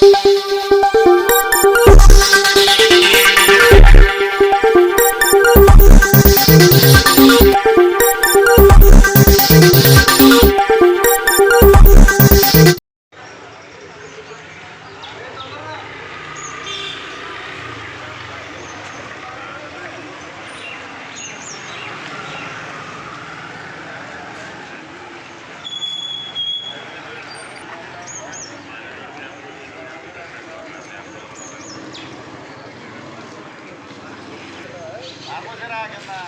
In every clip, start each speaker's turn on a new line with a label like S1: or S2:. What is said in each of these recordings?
S1: you Bye. Uh,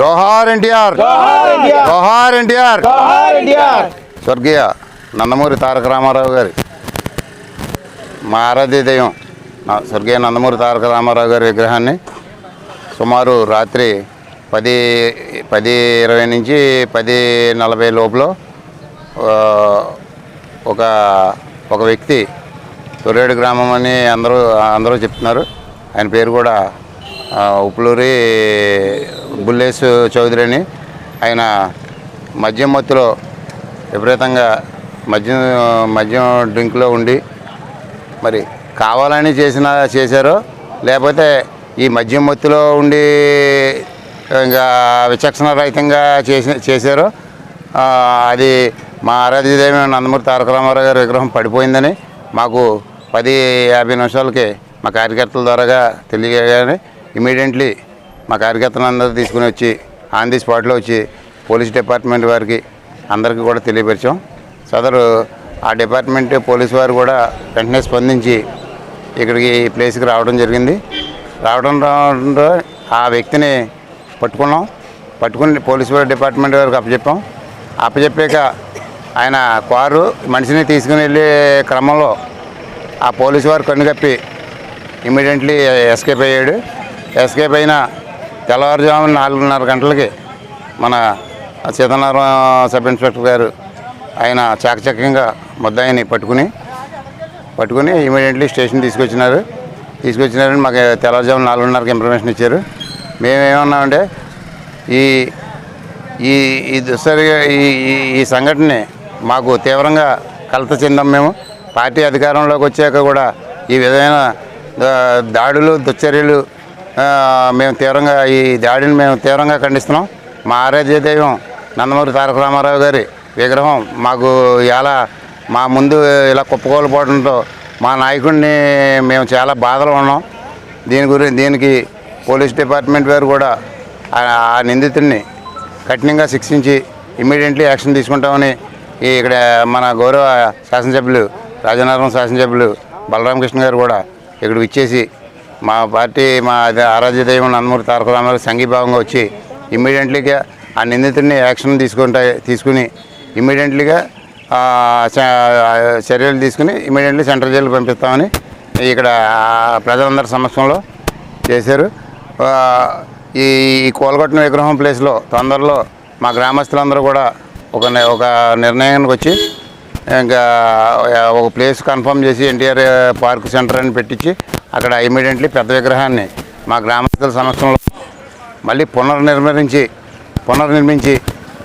S1: జోహార్. ఎన్టీఆర్. జోహార్ ఎన్టీఆర్. స్వర్గీయ నందమూరి తారక రామారావు గారి. మా ఆరాధ్య దైవం స్వర్గీయ నందమూరి తారక రామారావు గారి విగ్రహాన్ని సుమారు రాత్రి పది పది ఇరవై నుంచి పది నలభై లోపల ఒక ఒక వ్యక్తి తొర్రేడు గ్రామం అని అందరూ అందరూ చెప్తున్నారు. ఆయన పేరు కూడా ఉప్పులూరి బుల్లేసు చౌదరి అని ఆయన మద్యం మత్తులో విపరీతంగా మద్యం మద్యం డ్రింక్లో ఉండి మరి కావాలని చేసిన చేశారో లేకపోతే ఈ మద్యం మత్తులో ఉండి ఇంకా విచక్షణ రహితంగా చేసి చేశారో అది మా ఆరాధ్యదేవి నందమూరి తారక రామారావు గారి విగ్రహం పడిపోయిందని మాకు పది యాభై నిమిషాలకి మా కార్యకర్తల ద్వారాగా తెలియగానే ఇమీడియట్లీ మా కార్యకర్తలందరూ తీసుకుని వచ్చి ఆన్ ది స్పాట్లో వచ్చి పోలీస్ డిపార్ట్మెంట్ వారికి అందరికీ కూడా తెలియపరిచాం. సదరు ఆ డిపార్ట్మెంట్ పోలీస్ వారు కూడా వెంటనే స్పందించి ఇక్కడికి ఈ ప్లేస్కి రావడం జరిగింది. రావడం రావడంతో ఆ వ్యక్తిని పట్టుకున్నాం. పట్టుకుని పోలీస్ వారి డిపార్ట్మెంట్ వారికి అప్పచెప్పాం. అప్పచెప్పాక ఆయన కారు మనిషిని తీసుకుని వెళ్ళే క్రమంలో ఆ పోలీసు వారు కన్నుగప్పి ఇమీడియట్లీ ఎస్కేప్ అయ్యాడు. ఎస్కేప్ అయిన తెల్లవారుజామున నాలుగున్నర గంటలకి మన సీతారామ సబ్ ఇన్స్పెక్టర్ గారు ఆయన చాకచక్యంగా ముద్దాయిని పట్టుకుని పట్టుకుని ఇమీడియట్లీ స్టేషన్ తీసుకొచ్చినారు. తీసుకొచ్చినారని మాకు తెల్లవారుజామున నాలుగున్నరకి ఇన్ఫర్మేషన్ ఇచ్చారు. మేమేమన్నామంటే ఈ ఈ ఈ దుస్తరిగా ఈ ఈ- సంఘటనని మాకు తీవ్రంగా కలత చెందాం మేము. పార్టీ అధికారంలోకి వచ్చాక కూడా ఈ విధమైన దాడులు దుశ్చర్యలు మేము తీవ్రంగా ఈ దాడిని మేము తీవ్రంగా ఖండిస్తున్నాం. మా ఆరాధ్య దైవం నందమూరి తారక రామారావు గారి విగ్రహం మాకు ఇలా మా ముందు ఇలా కుప్పకోల్పోవడంతో మా నాయకుడిని మేము చాలా బాధలో ఉన్నాం. దీని గురించి దీనికి పోలీస్ డిపార్ట్మెంట్ వారు కూడా ఆ నిందితుడిని కఠినంగా శిక్షించి ఇమ్మీడియట్లీ యాక్షన్ తీసుకుంటామని ఇక్కడ మన గౌరవ శాసనసభ్యులు రాజనగరం శాసనసభ్యులు బలరామకృష్ణ గారు కూడా ఇక్కడ ఇచ్చేసి మా పార్టీ మా ఆరాధ్య దైవం నందమూరి తారక రామారావు సంఘీభావంగా వచ్చి ఇమ్మీడియట్లీగా ఆ నిందితుడిని యాక్షన్ తీసుకుంటా తీసుకుని ఇమ్మీడియట్లీగా చ- చర్యలు తీసుకుని ఇమీడియట్లీ సెంట్రల్ జైలు పంపిస్తామని ఇక్కడ ప్రజలందరి సమక్షంలో చేశారు. ఈ కోలగొట్టిన విగ్రహం ప్లేస్లో తొందరలో మా గ్రామస్తులందరూ కూడా ఒక ఒక నిర్ణయానికి వచ్చి ఇంకా ఒక ప్లేస్ కన్ఫర్మ్ చేసి ఎన్టీఆర్ పార్క్ సెంటర్ అని పెట్టించి అక్కడ ఇమీడియట్లీ పెద్ద విగ్రహాన్ని మా గ్రామస్తుల సమక్షంలో మళ్ళీ పునర్నిర్మించి పునర్నిర్మించి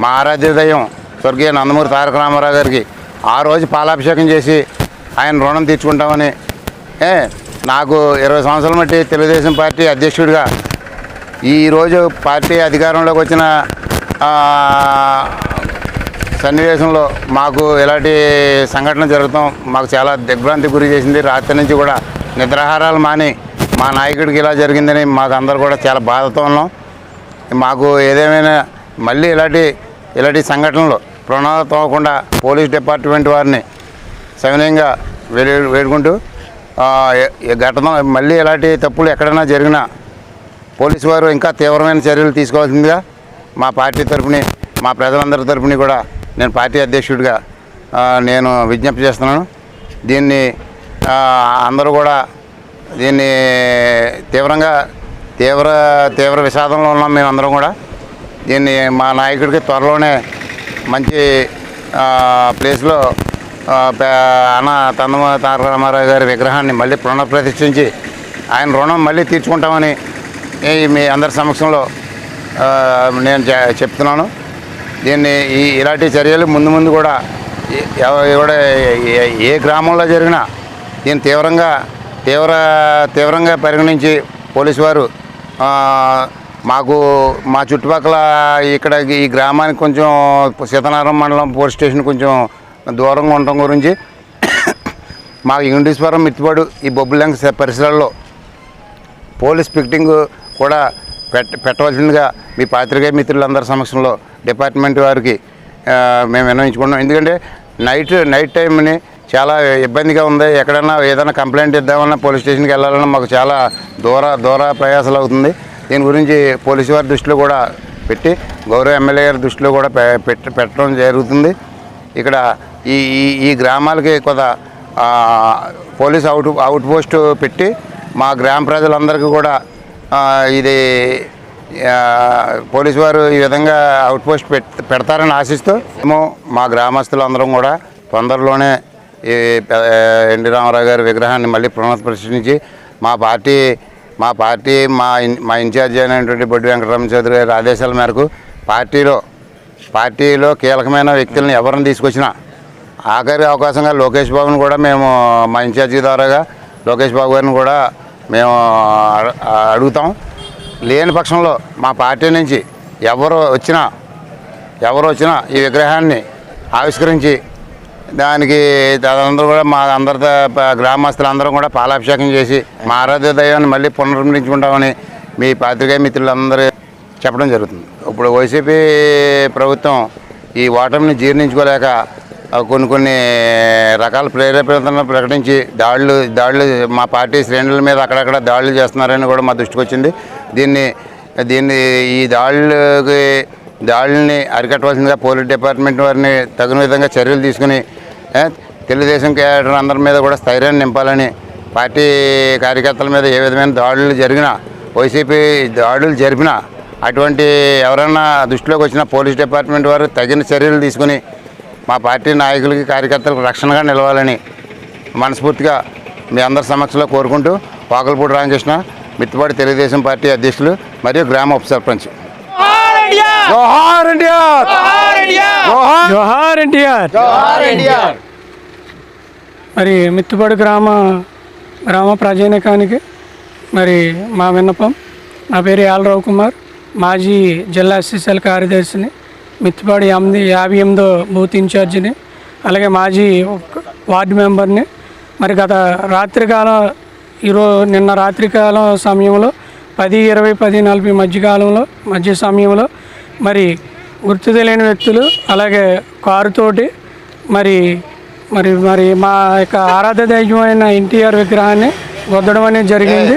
S1: మా ఆరాధ్య దైవం స్వర్గీయ నందమూరి తారక రామారావు గారికి ఆ రోజు పాలాభిషేకం చేసి ఆయన రుణం తీర్చుకుంటామని ఏ నాకు ఇరవై సంవత్సరాల మట్టి తెలుగుదేశం పార్టీ అధ్యక్షుడిగా ఈరోజు పార్టీ అధికారంలోకి వచ్చిన సన్నివేశంలో మాకు ఇలాంటి సంఘటన జరుగుతాం మాకు చాలా దిగ్భ్రాంతి గురి చేసింది. రాత్రి నుంచి కూడా నిద్రాహారాలు మాని మా నాయకుడికి ఇలా జరిగిందని మాకు అందరు కూడా చాలా బాధతో ఉన్నాం. మాకు ఏదేమైనా మళ్ళీ ఇలాంటి ఇలాంటి సంఘటనలు ప్రణాళిక తోకుండా పోలీస్ డిపార్ట్మెంట్ వారిని సవినయంగా వేడి వేడుకుంటూ ఘటన మళ్ళీ ఇలాంటి తప్పులు ఎక్కడైనా జరిగినా పోలీసు వారు ఇంకా తీవ్రమైన చర్యలు తీసుకోవాల్సిందిగా మా పార్టీ తరపుని మా ప్రజలందరి తరఫుని కూడా నేను పార్టీ అధ్యక్షుడిగా నేను విజ్ఞప్తి చేస్తున్నాను. దీన్ని అందరూ కూడా దీన్ని తీవ్రంగా తీవ్ర తీవ్ర విషాదంలో ఉన్నాం మేమందరం కూడా. దీన్ని మా నాయకుడికి త్వరలోనే మంచి ప్లేస్లో అన్న తందమ తారక రామారావు గారి విగ్రహాన్ని మళ్ళీ పునఃప్రతిష్ఠించి ఆయన రుణం మళ్ళీ తీర్చుకుంటామని మీ అందరి సమక్షంలో నేను చెప్తున్నాను. దీన్ని ఈ ఇలాంటి చర్యలు ముందు ముందు కూడా కూడా ఏ గ్రామంలో జరిగినా దీన్ని తీవ్రంగా తీవ్ర తీవ్రంగా పరిగణించి పోలీసు వారు మాకు మా చుట్టుపక్కల ఇక్కడ ఈ గ్రామానికి కొంచెం సీతనారాయణ మండలం పోలీస్ స్టేషన్ కొంచెం దూరంగా ఉండటం గురించి మాకు ఇంగ్లీశ్వరం మిత్తిపాడు ఈ బొబ్బులంక పరిసరాల్లో పోలీస్ పిక్టింగ్ కూడా పెట్ట పెట్టవలసిందిగా మీ పాత్రికేయ మిత్రులందరి సమక్షంలో డిపార్ట్మెంట్ వారికి మేము విన్నవించుకున్నాం. ఎందుకంటే నైట్ నైట్ టైంని చాలా ఇబ్బందిగా ఉంది. ఎక్కడైనా ఏదైనా కంప్లైంట్ ఇద్దామన్నా పోలీస్ స్టేషన్కి వెళ్ళాలన్నా మాకు చాలా దూర దూర ప్రయాసాలు అవుతుంది. దీని గురించి పోలీసు వారి దృష్టిలో కూడా పెట్టి గౌరవ ఎమ్మెల్యే గారి దృష్టిలో కూడా పెట్టి పెట్టడం జరుగుతుంది. ఇక్కడ ఈ ఈ ఈ గ్రామాలకి కొంత పోలీస్ అవుట్ అవుట్ పోస్ట్ పెట్టి మా గ్రామ ప్రజలందరికీ కూడా ఇది పోలీసు వారు ఈ విధంగా అవుట్ పోస్ట్ పెడతారని ఆశిస్తూ మేము మా గ్రామస్తులందరం కూడా తొందరలోనే ఈ పె- ఎన్టీ రామారావు గారి విగ్రహాన్ని మళ్ళీ పునఃప్రతిష్ఠించి మా పార్టీ మా పార్టీ మా ఇన్- మా ఇన్ఛార్జి అయినటువంటి బొడ్డు వెంకటరామ చౌదరి గారి ఆదేశాల మేరకు పార్టీలో పార్టీలో కీలకమైన వ్యక్తులను ఎవరిని తీసుకొచ్చినా ఆఖరి అవకాశంగా లోకేష్ బాబుని కూడా మేము మా ఇన్ఛార్జి ద్వారాగా లోకేష్ బాబు గారిని కూడా మేము అడుగుతాం. లేని పక్షంలో మా పార్టీ నుంచి ఎవరు వచ్చినా ఎవరు వచ్చినా ఈ విగ్రహాన్ని ఆవిష్కరించి దానికి అందరూ కూడా మా అందరి గ్రామస్తులందరం కూడా పాలాభిషేకం చేసి మా ఆరాధ్య దైవాన్ని మళ్ళీ పునర్మించుకుంటామని మీ పాత్రికేయ మిత్రులందరూ చెప్పడం జరుగుతుంది. ఇప్పుడు వైసీపీ ప్రభుత్వం ఈ ఓటమిని జీర్ణించుకోలేక కొన్ని కొన్ని రకాల ప్రేరేపణలను ప్రకటించి దాడులు దాడులు మా పార్టీ శ్రేణుల మీద అక్కడక్కడ దాడులు చేస్తున్నారని కూడా మా దృష్టికి వచ్చింది. దీన్ని దీన్ని ఈ దాడులకి దాడుల్ని అరికట్టవలసిందిగా పోలీస్ డిపార్ట్మెంట్ వారిని తగిన విధంగా చర్యలు తీసుకుని తెలుగుదేశం క్యాడర్ అందరి మీద కూడా స్థైర్యాన్ని నింపాలని పార్టీ కార్యకర్తల మీద ఏ విధమైన దాడులు జరిగినా వైసీపీ దాడులు జరిపినా అటువంటి ఎవరైనా దృష్టిలోకి వచ్చిన పోలీస్ డిపార్ట్మెంట్ వారు తగిన చర్యలు తీసుకుని మా పార్టీ నాయకులకి కార్యకర్తలకు రక్షణగా నిలవాలని మనస్ఫూర్తిగా మీ అందరి సమక్షంలో కోరుకుంటూ వాకలపూడి రామకృష్ణ మిత్తిపాటి తెలుగుదేశం పార్టీ అధ్యక్షులు మరియు గ్రామ ఉప సర్పంచ్. జోహార్ ఎన్టీఆర్! జోహార్
S2: జోహార్ ఎన్టీఆర్!
S1: జోహార్ ఎన్టీఆర్!
S2: మరి మిత్తుపాడు గ్రామ గ్రామ ప్రజానికానికి మరి మా విన్నపం. నా పేరు యాలరావు కుమార్. మాజీ జిల్లా ఎస్ఎస్ఎల్ కార్యదర్శిని మిత్తుపాడు ఎనిమిది యాభై ఎనిమిదో బూత్ ఇన్ఛార్జిని అలాగే మాజీ ఒక వార్డు మెంబర్ని. మరి గత రాత్రికాలం ఈరోజు నిన్న రాత్రికాలం సమయంలో పది ఇరవై పది నలభై మధ్యకాలంలో మధ్య సమయంలో మరి గుర్తు తెలియని వ్యక్తులు అలాగే కారుతోటి మరి మరి మరి మా యొక్క ఆరాధ్య దైవమైన ఎన్టీఆర్ విగ్రహాన్ని వద్దడం అనేది జరిగింది.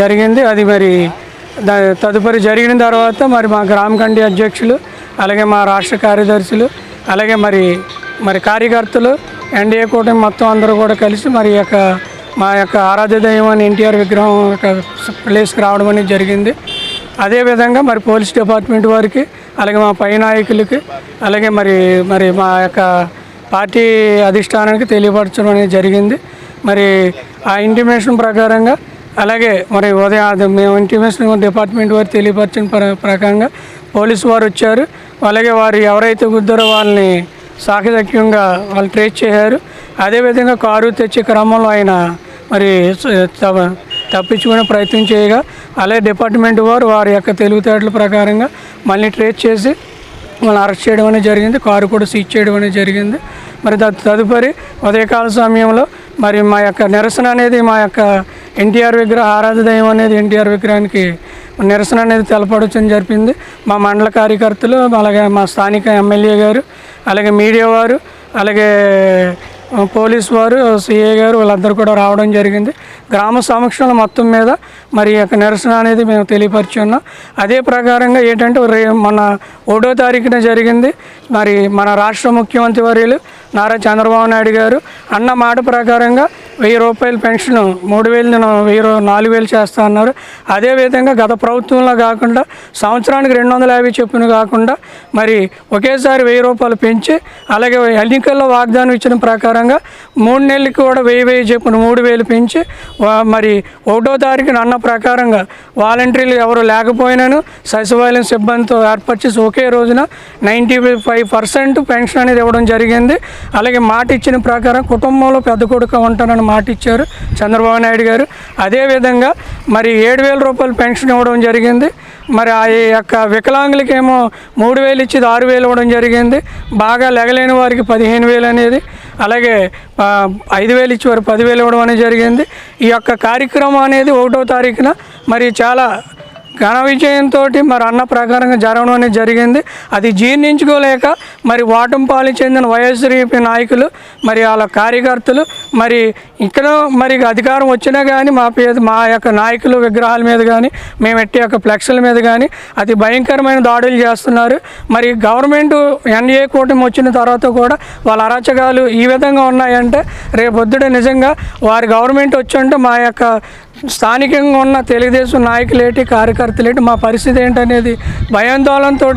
S2: జరిగింది. అది మరి తదుపరి జరిగిన తర్వాత మరి మా గ్రామ కమిటీ అధ్యక్షులు అలాగే మా రాష్ట్ర కార్యదర్శులు అలాగే మరి మరి కార్యకర్తలు ఎన్డీఏ కూటమి మొత్తం అందరూ కూడా కలిసి మరి యొక్క మా యొక్క ఆరాధ్య దైవం ఎన్టీఆర్ విగ్రహం ఒక ప్లేస్కి రావడం అనేది జరిగింది. అదేవిధంగా మరి పోలీస్ డిపార్ట్మెంట్ వారికి అలాగే మా పై నాయకులకి అలాగే మరి మరి మా యొక్క పార్టీ అధిష్టానానికి తెలియపరచడం అనేది జరిగింది. మరి ఆ ఇంటిమేషన్ ప్రకారంగా అలాగే మరి ఉదయం మేము ఇంటిమేషన్ డిపార్ట్మెంట్ వారు తెలియపరిచిన ప్ర- ప్రకారంగా పోలీసు వారు వచ్చారు. అలాగే వారు ఎవరైతే గుద్దరో వాళ్ళని సాకచక్యంగా వాళ్ళు ట్రేస్ చేశారు. అదేవిధంగా కారు తెచ్చే క్రమంలో ఆయన మరి తప్పించుకునే ప్రయత్నం చేయగా అలాగే డిపార్ట్మెంట్ వారు వారి యొక్క తెలివితేటల ప్రకారంగా మళ్ళీ ట్రేస్ చేసి వాళ్ళని అరెస్ట్ చేయడం అనేది జరిగింది. కారు కూడా సీజ్ చేయడం అనేది జరిగింది. మరి తదుపరి ఉదయకాల సమయంలో మరి మా యొక్క నిరసన అనేది మా యొక్క ఎన్టీఆర్ విగ్రహ ఆరాధ అనేది ఎన్టీఆర్ విగ్రహానికి నిరసన అనేది తెలపడం జరిపింది. మా మండల కార్యకర్తలు అలాగే మా స్థానిక ఎమ్మెల్యే గారు అలాగే మీడియా వారు అలాగే పోలీస్ వారు సిఏ గారు వాళ్ళందరూ కూడా రావడం జరిగింది. గ్రామ సమక్షంలో మొత్తం మీద మరి యొక్క నిరసన అనేది మేము తెలియపరిచి ఉన్నాం అదే ప్రకారంగా ఏంటంటే మన ఒకటో తారీఖున జరిగింది. మరి మన రాష్ట్ర ముఖ్యమంత్రి వర్యులు నారా చంద్రబాబు నాయుడు గారు అన్న మాట ప్రకారంగా వెయ్యి రూపాయల పెన్షన్ మూడు వేలు వెయ్యి నాలుగు వేలు చేస్తా అన్నారు. అదేవిధంగా గత ప్రభుత్వంలో కాకుండా సంవత్సరానికి రెండు వందల యాభై చొప్పున కాకుండా మరి ఒకేసారి వెయ్యి రూపాయలు పెంచి అలాగే ఎన్నికల్లో వాగ్దానం ఇచ్చిన ప్రకారంగా మూడు నెలలకి కూడా వెయ్యి వెయ్యి చొప్పున మూడు వేలు పెంచి మరి ఒకటో తారీఖున అన్న ప్రకారంగా వాలంటీర్లు ఎవరు లేకపోయినాను సచివాలయం సిబ్బందితో ఏర్పాటు చేసి ఒకే రోజున నైంటీ ఫైవ్ పర్సెంట్ పెన్షన్ అనేది ఇవ్వడం జరిగింది. అలాగే మాట ఇచ్చిన ప్రకారం కుటుంబంలో పెద్ద కొడుకు ఉంటానని మాట ఇచ్చారు చంద్రబాబు నాయుడు గారు. అదేవిధంగా మరి ఏడు వేల రూపాయలు పెన్షన్ ఇవ్వడం జరిగింది. మరి ఆ యొక్క వికలాంగులకేమో మూడు వేలు ఇచ్చేది ఆరు వేలు ఇవ్వడం జరిగింది. బాగా లెగలేని వారికి పదిహేను వేలు అనేది అలాగే ఐదు వేలు ఇచ్చేవారు పదివేలు ఇవ్వడం అనేది జరిగింది. ఈ యొక్క కార్యక్రమం అనేది ఒకటో తారీఖున మరి చాలా ఘన విజయంతో మరి అన్న ప్రకారంగా జరగడం అనేది జరిగింది. అది జీర్ణించుకోలేక మరి వాటంపాలి చెందిన వైఎస్ఆర్పీ నాయకులు మరి వాళ్ళ కార్యకర్తలు మరి ఇక్కడ మరి అధికారం వచ్చినా కానీ మా పేద మా యొక్క నాయకులు విగ్రహాల మీద కానీ మేము ఎట్టి యొక్క ఫ్లెక్స్ల మీద కానీ అతి భయంకరమైన దాడులు చేస్తున్నారు. మరి గవర్నమెంట్ ఎన్ఏ కూటమి వచ్చిన తర్వాత కూడా వాళ్ళ అరాచకాలు ఈ విధంగా ఉన్నాయంటే రేపొద్దుట నిజంగా వారి గవర్నమెంట్ వచ్చుంటే మా యొక్క స్థానికంగా ఉన్న తెలుగుదేశం నాయకులేటి కార్యకర్తలేటి మా పరిస్థితి ఏంటనేది భయాందోళనతో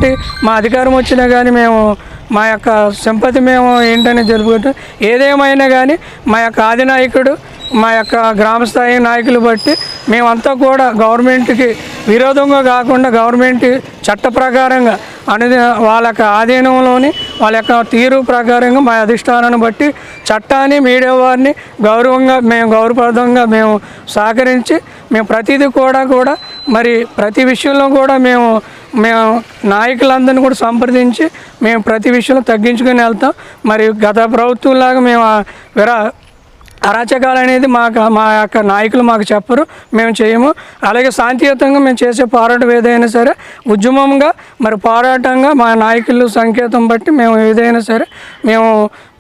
S2: మా అధికారం వచ్చినా కానీ మేము మా యొక్క సింపతి మేము ఏంటని జరుపుకుంటాం. ఏదేమైనా కానీ మా యొక్క ఆది నాయకుడు మా యొక్క గ్రామస్థాయి నాయకులు బట్టి మేమంతా కూడా గవర్నమెంట్కి విరోధంగా కాకుండా గవర్నమెంట్ చట్ట ప్రకారంగా అనేది వాళ్ళ యొక్క ఆధీనంలోని వాళ్ళ యొక్క తీరు ప్రకారంగా మా అధిష్టానాన్ని బట్టి చట్టాన్ని మీడియా వారిని గౌరవంగా మేము గౌరవప్రదంగా మేము సహకరించి మేము ప్రతిదీ కూడా కూడా మరి ప్రతి విషయంలో కూడా మేము మేము నాయకులందరినీ కూడా సంప్రదించి మేము ప్రతి విషయంలో తగ్గించుకొని వెళ్తాం. మరి గత ప్రభుత్వంలాగా మేము విరా అరాచకాలు అనేది మాకు మా యొక్క నాయకులు మాకు చెప్పరు మేము చేయము. అలాగే శాంతియుతంగా మేము చేసే పోరాటం ఏదైనా సరే ఉద్యమంగా మరి పోరాటంగా మా నాయకులు సంకేతం బట్టి మేము ఏదైనా సరే మేము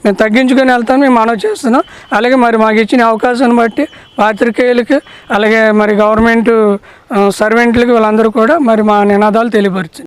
S2: మేము తగ్గించుకొని వెళ్తాం మేము మనవి చేస్తున్నాం. అలాగే మరి మాకు ఇచ్చిన అవకాశాన్ని బట్టి పాత్రికేయులకి అలాగే మరి గవర్నమెంట్ సర్వెంట్లకి వీళ్ళందరూ కూడా మరి మా నినాదాలు తెలియపరిచింది.